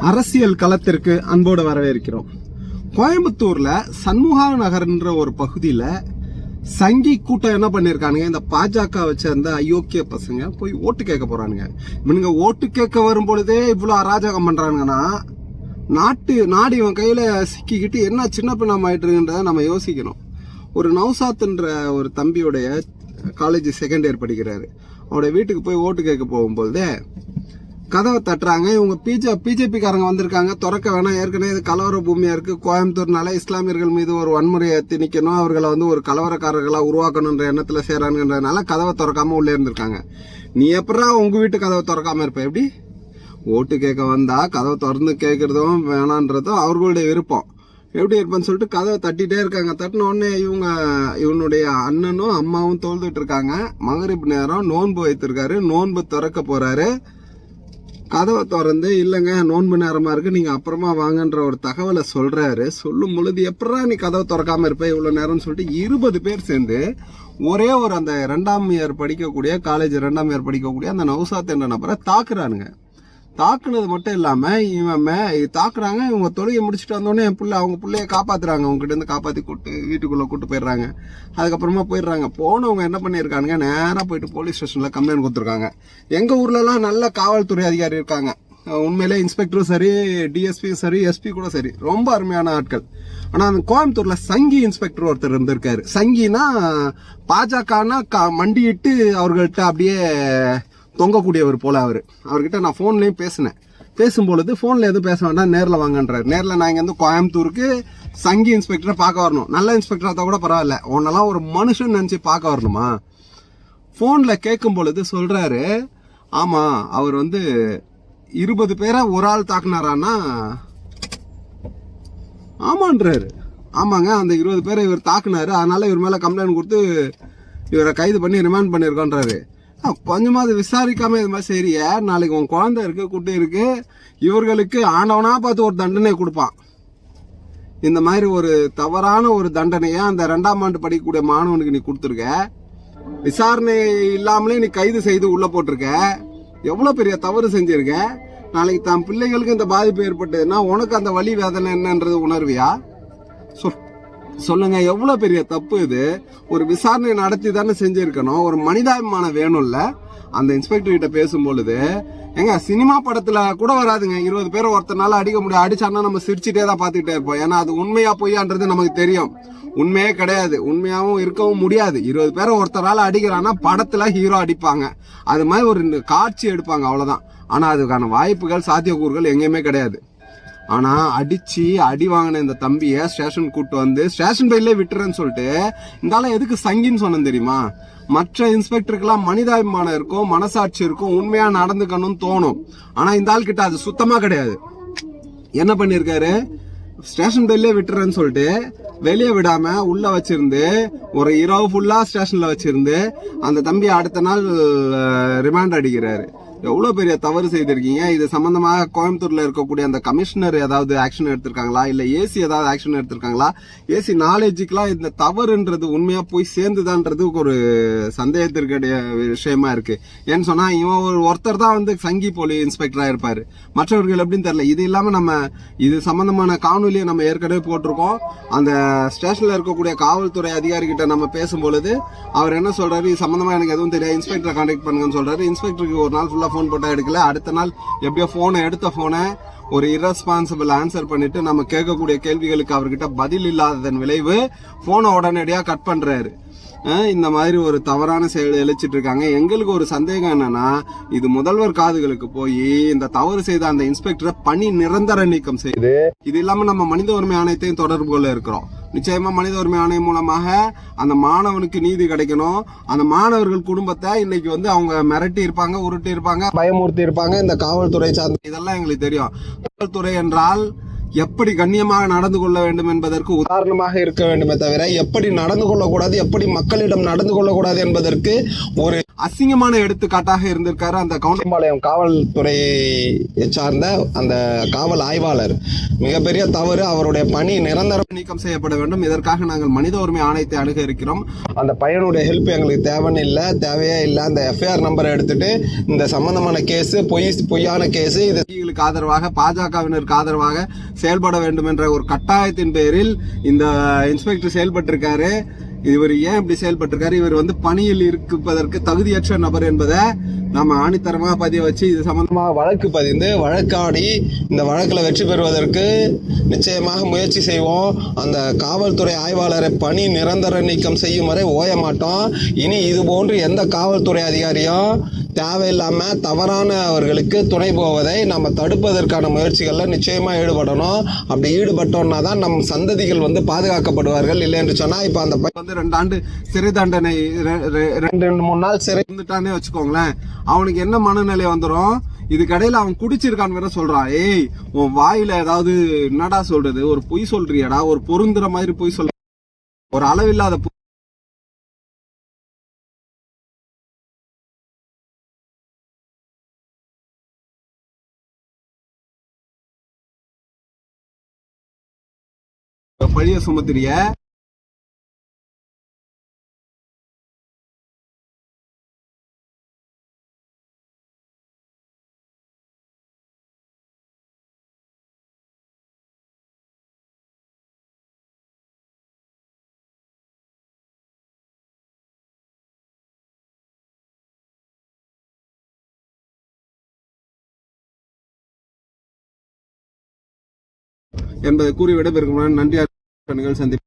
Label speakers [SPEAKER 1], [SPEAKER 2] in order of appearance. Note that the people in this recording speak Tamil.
[SPEAKER 1] அரசியல் களத்திற்கு அன்போடு வரவேற்கிறோம். கோயம்புத்தூர்ல சண்முகா நகர்ன்ற ஒரு பகுதியில சங்கி கூட்டம் என்ன பண்ணிருக்கானுங்க? இந்த பாஜக வச்ச அயோக்கிய பசங்க போய் ஓட்டு கேட்க போறானுங்க. இவனுங்க ஓட்டு கேட்க வரும் பொழுதே இவ்வளவு அராஜகம் பண்றானுங்கன்னா நாட்டு நாடு இவன் கையில சிக்கிக்கிட்டு என்ன சின்ன பின்னம் ஆயிட்டுருன்றத நம்ம யோசிக்கணும். ஒரு நௌசாத்ன்ற ஒரு தம்பியுடைய காலேஜ் செகண்ட் இயர் படிக்கிறாரு. அவருடைய வீட்டுக்கு போய் ஓட்டு கேட்க போகும்போது கதவை தட்டுறாங்க. இவங்க பிஜே பிஜேபிக்காரங்க வந்திருக்காங்க. திறக்க வேணாம். ஏற்கனவே இது கலவர பூமியாக இருக்குது கோயம்புத்தூர்னால இஸ்லாமியர்கள் மீது ஒரு வன்முறையை திணிக்கணும் அவர்களை வந்து ஒரு கலவரக்காரர்களாக உருவாக்கணுன்ற எண்ணத்தில் சேரானுன்றதுனால கதவை திறக்காமல் உள்ளே இருந்திருக்காங்க. நீ எப்படா உங்கள் வீட்டு கதவை திறக்காமல் இருப்ப? எப்படி? ஓட்டு கேட்க வந்தால் கதவை திறந்து கேட்குறதும் வேணான்றதும் அவர்களுடைய விருப்பம். எப்படி இருப்பேன்னு சொல்லிட்டு கதவை தட்டிகிட்டே இருக்காங்க. தட்டின உடனே இவங்க இவனுடைய அண்ணனும் அம்மாவும் தோல்ந்துட்டு இருக்காங்க. மகரிப் நேரம் நோன்பு வைத்திருக்காரு. நோன்பு திறக்க போகிறாரு கதவை திறந்து இல்லைங்க நோன்பு நேரமாக இருக்குது நீங்கள் அப்புறமா வாங்கன்ற ஒரு தகவலை சொல்கிறாரு சொல்லும் பொழுது எப்படா நீ கதவை திறக்காமல் இருப்ப? இவ்வளோ நேரம்னு சொல்லிட்டு இருபது பேர் சேர்ந்து ஒரே ஒரு அந்த ரெண்டாம் இயர் படிக்கக்கூடிய காலேஜ் ரெண்டாம் இயர் படிக்கக்கூடிய அந்த நவுசாத் என்ற நபரை தாக்குறானுங்க. தாக்குனது மட்டும் இல்லாம இவன் மே- தாக்குறாங்க இவங்க தொழுகை முடிச்சுட்டு வந்தோடனே என் பிள்ளை அவங்க பிள்ளைய காப்பாத்துறாங்க. அவங்க காப்பாற்றி இருந்து காப்பாத்தி கூட்டு வீட்டுக்குள்ள கூட்டு போயிடுறாங்க. அதுக்கப்புறமா போயிடுறாங்க. போனவங்க என்ன பண்ணிருக்கானுங்க நேராக போயிட்டு போலீஸ் ஸ்டேஷன்ல கம்ப்ளைண்ட் கொடுத்துருக்காங்க. எங்க ஊர்ல எல்லாம் நல்ல காவல்துறை அதிகாரி இருக்காங்க. உண்மையிலே இன்ஸ்பெக்டரும் சரி டிஎஸ்பியும் சரி எஸ்பி கூட சரி. ரொம்ப அருமையான ஆட்கள். ஆனால் அந்த கோயம்புத்தூர்ல சங்கி இன்ஸ்பெக்டர் ஒருத்தர் இருந்திருக்காரு. சங்கினா பாஜகனா க- மண்டியிட்டு அவர்கள்ட்ட அப்படியே தொங்கக்கூடியவர் போல அவர். அவர்கிட்ட நான் ஃபோன்லேயும் பேசினேன். பேசும்பொழுது ஃபோனில் எதுவும் பேச வேண்டாம் நேரில் வாங்கன்றார். நேரில் நான் இங்கேருந்து கோயம்புத்தூருக்கு சங்கி இன்ஸ்பெக்டரை பார்க்க வரணும். நல்ல இன்ஸ்பெக்டராக தான் கூட பரவாயில்ல. உன்னெல்லாம் ஒரு மனுஷன் நினச்சி பார்க்க வரணுமா? ஃபோனில் கேட்கும் பொழுது சொல்கிறாரு ஆமாம் அவர் வந்து இருபது பேரை ஒரு ஆள் தாக்குனாரான்னா ஆமான்றாரு. ஆமாங்க அந்த இருபது பேரை இவர் தாக்குனாரு. அதனால இவர் மேலே கம்ப்ளைண்ட் கொடுத்து இவரை கைது பண்ணி ரிமாண்ட் பண்ணியிருக்கோன்றாரு கொஞ்சமாவது விசாரிக்காம இது மாதிரி சரியே நாளைக்கு உன் குழந்தை இருக்கு குட்டி இருக்கு. இவர்களுக்கு ஆண்டவனா பார்த்து ஒரு தண்டனை கொடுப்பான். இந்த மாதிரி ஒரு தவறான ஒரு தண்டனையை அந்த ரெண்டாம் ஆண்டு படிக்கக்கூடிய மாணவனுக்கு நீ கொடுத்துருக்க. விசாரணை இல்லாமலே நீ கைது செய்து உள்ள போட்டிருக்க. எவ்வளோ பெரிய தவறு செஞ்சிருக்க. நாளைக்கு தன் பிள்ளைகளுக்கு இந்த பாதிப்பு ஏற்பட்டதுன்னா உனக்கு அந்த வழி வேதனை என்னன்றது உணர்வியா? சொல். சொல்லுங்க எவ்வளவு பெரிய தப்பு இது? ஒரு விசாரணை நடத்தி தானே செஞ்சிருக்கணும். ஒரு மனிதாபிமானம் வேணும்ல? அந்த இன்ஸ்பெக்டர் கிட்ட பேசும் பொழுது எங்க சினிமா படத்துல கூட வராதுங்க. இருபது பேர் ஒருத்தனால அடிக்க முடியும். அடிச்சான்னா நம்ம சிரிச்சுட்டே தான் பாத்துக்கிட்டே இருப்போம். ஏன்னா அது உண்மையா பொய்யான்றது நமக்கு தெரியும். உண்மையே கிடையாது. உண்மையாகவும் இருக்கவும் முடியாது. இருபது பேரை ஒருத்தரால் அடிக்கிறான்னா படத்துல ஹீரோ அடிப்பாங்க. அது மாதிரி ஒரு காட்சி எடுப்பாங்க அவ்வளவுதான். ஆனா அதுக்கான வாய்ப்புகள் சாத்தியக்கூறுகள் எங்கேயுமே கிடையாது. ஆனால் அடித்து அடி வாங்கின இந்த தம்பியை ஸ்டேஷன் கூப்பிட்டு வந்து ஸ்டேஷன் பையிலே விட்டுறேன்னு சொல்லிட்டு இந்த ஆளை எதுக்கு சங்கின்னு சொன்னேன் தெரியுமா? மற்ற இன்ஸ்பெக்டருக்கெல்லாம் மனிதாபிமானம் இருக்கும் மனசாட்சி இருக்கும் உண்மையாக நடந்துக்கணும்னு தோணும். ஆனால் இந்த ஆள் கிட்ட அது சுத்தமாக கிடையாது. என்ன பண்ணியிருக்காரு ஸ்டேஷன் பெல்லே விட்டுறேன்னு சொல்லிட்டு வெளியே விடாம உள்ள வச்சிருந்து ஒரு இரவு ஃபுல்லா ஸ்டேஷன்ல வச்சிருந்து அந்த தம்பி அடுத்த நாள் ரிமாண்ட் அடிக்கிறாரு. எவ்வளவு பெரிய தவறு செய்திருக்கீங்க? இது சம்பந்தமாக கோயம்புத்தூர்ல இருக்கக்கூடிய அந்த கமிஷனர் ஏதாவது ஆக்ஷன் எடுத்திருக்காங்களா? இல்ல ஏசி ஏதாவது ஆக்ஷன் எடுத்திருக்காங்களா? ஏசி நாலேஜுக்கெல்லாம் இந்த தவறுன்றது உண்மையா போய் சேர்ந்துதான்றது ஒரு சந்தேகத்திற்குடைய விஷயமா இருக்கு. ஏன்னு சொன்னா இவன் ஒரு ஒருத்தர் தான் வந்து சங்கி போலி இன்ஸ்பெக்டரா இருப்பாரு. மற்றவர்கள் எப்படின்னு தெரியல. இது இல்லாம நம்ம இது சம்பந்தமான காணொலியை நம்ம ஏற்கனவே போட்டிருக்கோம். அந்த ஸ்டேஷன்ல இருக்கக்கூடிய காவல்துறை அதிகாரி கிட்ட நம்ம பேசும் பொழுது அவர் என்ன சொல்றாரு? இது சம்பந்தமா எனக்கு எதுவும் தெரியாது. இன்ஸ்பெக்டரை கான்டாக்ட் பண்ணுங்கன்னு சொல்றாரு. இன்ஸ்பெக்டருக்கு ஒரு நாள் ஃபோன் போட்டால் எடுக்கல. அடுத்த நாள் எப்படியோ ஃபோனை எடுத்த ஃபோனை ஒரு இரஸ்பான்சிபிள் ஆன்சர் பண்ணிட்டு நம்ம கேட்கக்கூடிய கேள்விகளுக்கு அவர்கிட்ட பதில் இல்லாததன் விளைவு ஃபோனை உடனடியாக கட் பண்ணுறாரு இந்த மாதிரி ஒரு தவறான செயல் இழைச்சிட்டு இருக்காங்க. எங்களுக்கு ஒரு சந்தேகம் என்னன்னா இது முதல்வர் காதுகளுக்கு போய் இந்த தவறு செய்த அந்த இன்ஸ்பெக்டரை பணி நிரந்தர நீக்கம் செய்து இது இல்லாம நம்ம மனித உரிமை ஆணையத்தையும் தொடர்பு கொள்ள இருக்கிறோம். நிச்சயமா மனித உரிமை ஆணையம் மூலமாக அந்த மாணவனுக்கு நீதி கிடைக்கணும். அந்த மாணவர்கள் குடும்பத்தை இன்னைக்கு வந்து அவங்க மிரட்டி இருப்பாங்க உருட்டி இருப்பாங்க பயமுறுத்தி இருப்பாங்க. இந்த காவல்துறை சார்ந்த இதெல்லாம் எங்களுக்கு தெரியும். காவல்துறை என்றால் எப்படி கண்ணியமாக நடந்து கொள்ள வேண்டும் என்பதற்கு உதாரணமாக இருக்க வேண்டுமே தவிர எப்படி நடந்து கொள்ளக்கூடாது எப்படி மக்களிடம் நடந்து கொள்ளக்கூடாது என்பதற்கு ஒரு அசிங்கமான எடுத்துக்காட்டாக இருந்திருக்காரு அந்த கவுண்டம்பாளையம் காவல்துறையை சார்ந்த அந்த காவல் ஆய்வாளர். மிகப்பெரிய தவறு அவருடைய பணி நிரந்தரம் நீக்கம் செய்யப்பட வேண்டும். இதற்காக நாங்கள் மனித உரிமை ஆணையத்தை அணுக இருக்கிறோம். அந்த பையனுடைய ஹெல்ப் எங்களுக்கு தேவைன்னு இல்லை தேவையே இல்லை. அந்த எஃப்ஐஆர் நம்பரை எடுத்துட்டு இந்த சம்பந்தமான கேஸ் பொய் பொய்யான கேஸ் இது ஆதரவாக பாஜகவினருக்கு ஆதரவாக செயல்பட வேண்டும் என்ற ஒரு கட்டாயத்தின் பேரில் இந்த இன்ஸ்பெக்டர் செயல்பட்டிருக்காரு. இவர் ஏன் இப்படி செயல்பட்டிருக்காரு? இவர் வந்து பணியில் இருப்பதற்கு தகுதியற்ற நபர் என்பதை நம்ம ஆணித்தரமாக பதிய வச்சு இது சம்பந்தமாக வழக்கு பதிந்து வழக்காடி இந்த வழக்கில் வெற்றி பெறுவதற்கு நிச்சயமாக முயற்சி செய்வோம். அந்த காவல்துறை ஆய்வாளரை பணி நிரந்தர நீக்கம் செய்யும் வரை ஓய மாட்டோம். இனி இது போன்று எந்த காவல்துறை அதிகாரியும் தேவையில்லாமல் தவறானவர்களுக்கு துணை போவதை நம்ம தடுப்பதற்கான முயற்சிகளில் நிச்சயமாக ஈடுபடணும். அப்படி ஈடுபட்டோம்னா தான் நம் சந்ததிகள் வந்து பாதுகாக்கப்படுவார்கள். இல்லை என்று சொன்னால் இப்போ அந்த பையன் வந்து ரெண்டு ஆண்டு சிறை தண்டனை ரெ- ரெ- ரெண்டு ரெண்டு மூணு நாள் சிறை இருந்துட்டானே வச்சுக்கோங்களேன். அவனுக்கு என்ன மனநிலை வந்துடும் இதுக்கடையில் அவன் குடிச்சிருக்கான்னு வேற சொல்கிறான் ஏய் உன் வாயில் ஏதாவது என்னடா சொல்கிறது ஒரு பொய் சொல்கிறியடா ஒரு பொருந்துற மாதிரி பொய் சொல்ற ஒரு அளவில்லாத பழிய சுமத்துறிய? என்பதை கூறி விடைபெறுகிறோம் நன்றி. சந்திப்பு